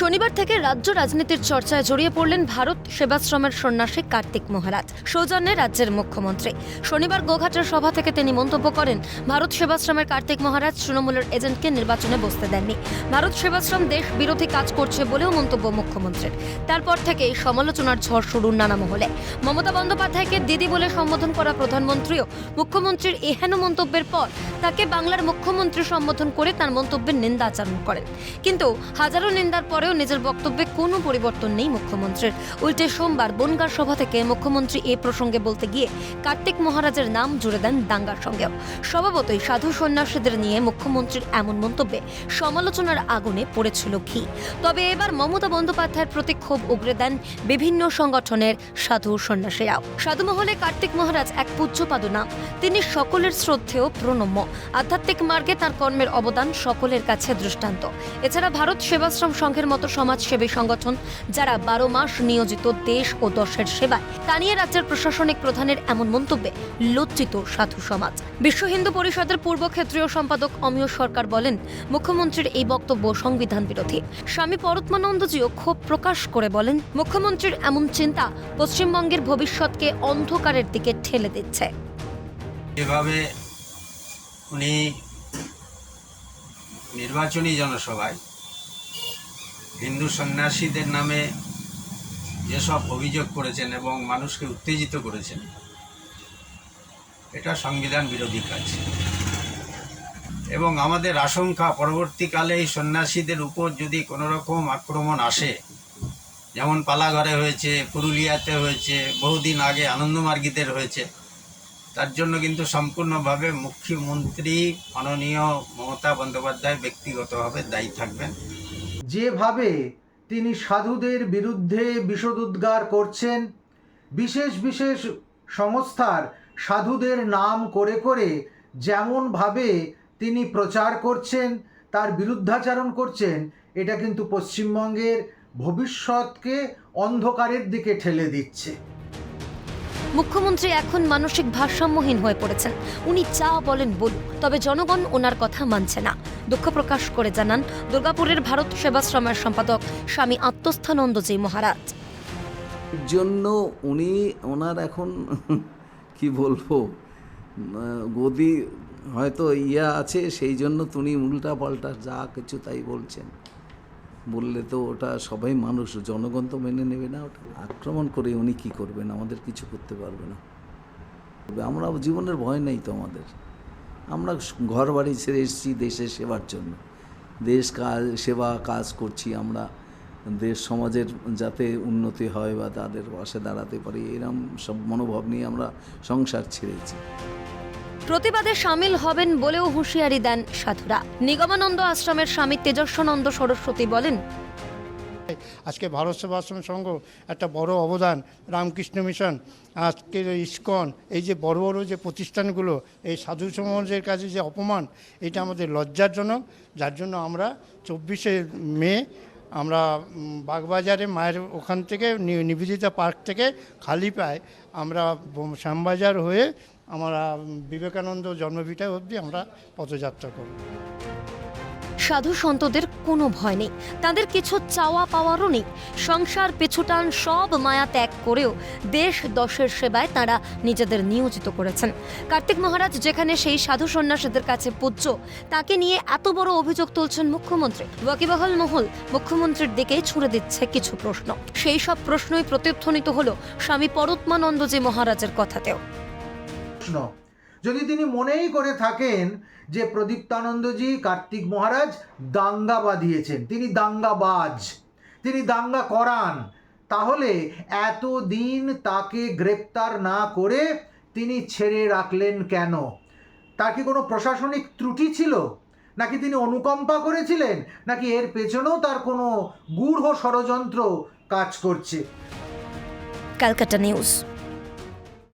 শনিবার থেকে রাজ্য রাজনীতির চর্চায় জড়িয়ে পড়লেন ভারত সেবাশ্রমের সন্ন্যাসী কার্তিক মহারাজ। সৌজন্যে রাজ্যের মুখ্যমন্ত্রী। শনিবার গোঘাটের সভা থেকে তিনি মন্তব্য করেন, ভারত সেবাশ্রমের কার্তিক মহারাজ তৃণমূলের এজেন্টকে নির্বাচনে বসতে দেননি। ভারত সেবাশ্রম দেশ বিরোধী কাজ করছে বলেও মন্তব্য মুখ্যমন্ত্রীর। তারপর থেকেই সমালোচনার ঝড় শুরু নানা মহলে। মমতা বন্দ্যোপাধ্যায়কে দিদি বলে সম্বোধন করা প্রধানমন্ত্রীও মুখ্যমন্ত্রীর এহেন মন্তব্যের পর তাকে বাংলার মুখ্যমন্ত্রী সম্বোধন করে তার মন্তব্যের নিন্দা আচরণ করেন। কিন্তু হাজারো নিন্দার পরেও নিজের বক্তব্যে কোনো পরিবর্তন নেই মুখ্যমন্ত্রীর। উল্টে সোমবার বনগার সভা থেকে মুখ্যমন্ত্রী এ প্রসঙ্গে বলতে গিয়ে কার্তিক মহারাজের নাম জুড়ে দেন দাঙ্গার সঙ্গেও। স্বভাবতই সাধু সন্ন্যাসীদের নিয়ে মুখ্যমন্ত্রীর এমন মন্তব্যে সমালোচনার আগুনে পড়েছিল ঘি। তবে এবার মমতা বন্দ্যোপাধ্যায়ের প্রতি ক্ষোভ উগরে দেন বিভিন্ন সংগঠনের সাধু সন্ন্যাসীরাও। সাধু মহলে কার্তিক মহারাজ এক পূজ্যপাদ নাম। তিনি সকলের শ্রদ্ধেয় প্রণম্য। আধ্যাত্মিক মার্গে তার কর্মের অবদান সকলের কাছে দৃষ্টান্ত। এছাড়া ভারত সেবাশ্রম সংঘের মতো সমাজসেবী সংগঠন, যারা বারো মাস নিয়োজিত দেশ ও দশের সেবায়। তা নিয়ে রাজ্যের প্রশাসনিক প্রধানের এমন মন্তব্যে লজ্জিত সাধু সমাজ। বিশ্ব হিন্দু পরিষদের পূর্ব ক্ষেত্রীয় সম্পাদক অমিয় সরকার বলেন, মুখ্যমন্ত্রীর এই বক্তব্য সংবিধান বিরোধী। স্বামী পরত্মানন্দজিও ক্ষোভ প্রকাশ করে বলেন, মুখ্যমন্ত্রীর এমন চিন্তা পশ্চিমবঙ্গের ভবিষ্যৎকে অন্ধকারের দিকে ঠেলে দিচ্ছে। যেভাবে উনি নির্বাচনী জনসভায় হিন্দু সন্ন্যাসীদের নামে যেসব অভিযোগ করেছেন এবং মানুষকে উত্তেজিত করেছেন। এটা সংবিধান বিরোধী কাজ। এবং আমাদের আশঙ্কা, পরবর্তীকালে এই সন্ন্যাসীদের উপর যদি কোনো রকম আক্রমণ আসে, যেমন পালাঘরে হয়েছে, পুরুলিয়াতে হয়েছে, বহুদিন আগে আনন্দমার্গীদের হয়েছে, তার জন্য কিন্তু সম্পূর্ণভাবে মুখ্যমন্ত্রী মাননীয় মমতা বন্দ্যোপাধ্যায় ব্যক্তিগতভাবে দায়ী থাকবেন। যেভাবে তিনি সাধুদের বিরুদ্ধে বিষদুদ্গার করছেন, বিশেষ বিশেষ সংস্থার সাধুদের নাম করে করে যেমনভাবে তিনি প্রচার করছেন, তার বিরুদ্ধাচারণ করছেন, এটা কিন্তু পশ্চিমবঙ্গের ভবিষ্যৎকে অন্ধকারের দিকে ঠেলে দিচ্ছে। মুখ্যমন্ত্রী এখন মানসিক ভারসাম্যহীন হয়ে পড়েছেন। উনি যা বলেন বলুন, তবে জনগণ ওনার কথা মানছে না। দুঃখ প্রকাশ করে জানান দুর্গাপুরের ভারত সেবাশ্রমের সম্পাদক স্বামী আত্মস্থানন্দজি মহারাজ। জন্য উনি ওনার এখন, কি বলব গদি হয়তো ইয়া আছে, সেই জন্য তুমি উল্টা পাল্টা যা কিছু তাই বলছেন। বললে তো ওটা সবাই মানুষ, জনগণ তো মেনে নেবে না ওটা। আক্রমণ করে উনি কি করবেন? আমাদের কিছু করতে পারবে না। আমরা জীবনের ভয় নেই তো আমাদের। আমরা ঘর বাড়ি ছেড়ে এসেছি দেশের সেবার জন্য। দেশ কাজ, সেবা কাজ করছি আমরা। দেশ সমাজের যাতে উন্নতি হয় বা তাদের পাশে দাঁড়াতে পারি, এরম সব মনোভাব নিয়ে আমরা সংসার ছেড়েছি। প্রতিবাদে সামিল হবেন বলেও হুঁশিয়ারি দেন সাধুরা। নিগমানন্দ আশ্রমের স্বামী তেজস্বনন্দ সরস্বতী বলেন, আজকে ভারত সেবাশ্রম সংঘ একটা বড় অবদান, রামকৃষ্ণ মিশন, আজকের ইস্কন, এই যে বড় বড় যে প্রতিষ্ঠানগুলো, এই সাধু সমাজের কাছে যে অপমান, এটা আমাদের লজ্জাজনক। যার জন্য আমরা চব্বিশে মে আমরা বাগবাজারে মায়ের ওখান থেকে নিবেদিতা পার্ক থেকে খালি পায় আমরা শ্যামবাজার হয়ে আমরা বিবেকানন্দ জন্মভিটা অবধি আমরা পথযাত্রা করব। সাধু সন্তদের কোনো ভয় নেই। তাদের কিছু চাওয়া পাওয়ারও নেই। সংসার পেছুটান সব মায়া ত্যাগ করেও দেশ দশের সেবায় তারা নিজেদের নিয়োজিত করেছেন। কার্তিক মহারাজ যেখানে সেই সাধু সন্ন্যাসীদের কাছে পূজ্য, তাকে নিয়ে এত বড় অভিযোগ তুলছেন মুখ্যমন্ত্রী। ওয়াকিবহাল মহল মুখ্যমন্ত্রীর দিকেই ছুড়ে দিচ্ছে কিছু প্রশ্ন। সেই সব প্রশ্নই প্রত্যুত্থনিত হলো স্বামী পরত্মানন্দজি মহারাজের কথাতেও। প্রশ্ন যদি তিনি মনেই করে থাকেন যে প্রদীপ্তানন্দজি কার্তিক মহারাজ দাঙ্গা বাঁধিয়েছেন, তিনি দাঙ্গাবাজ, তিনি দাঙ্গা করান, তাহলে এতদিন তাকে গ্রেপ্তার না করে তিনি ছেড়ে রাখলেন কেন? তার কি কোনো প্রশাসনিক ত্রুটি ছিল? নাকি তিনি অনুকম্পা করেছিলেন? নাকি এর পেছনেও তার কোনো গূঢ় ষড়যন্ত্র কাজ করছে? ক্যালকাটা নিউজ।